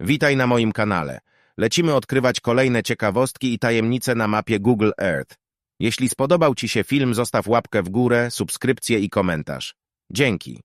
Witaj na moim kanale. Lecimy odkrywać kolejne ciekawostki i tajemnice na mapie Google Earth. Jeśli spodobał Ci się film, zostaw łapkę w górę, subskrypcję i komentarz. Dzięki.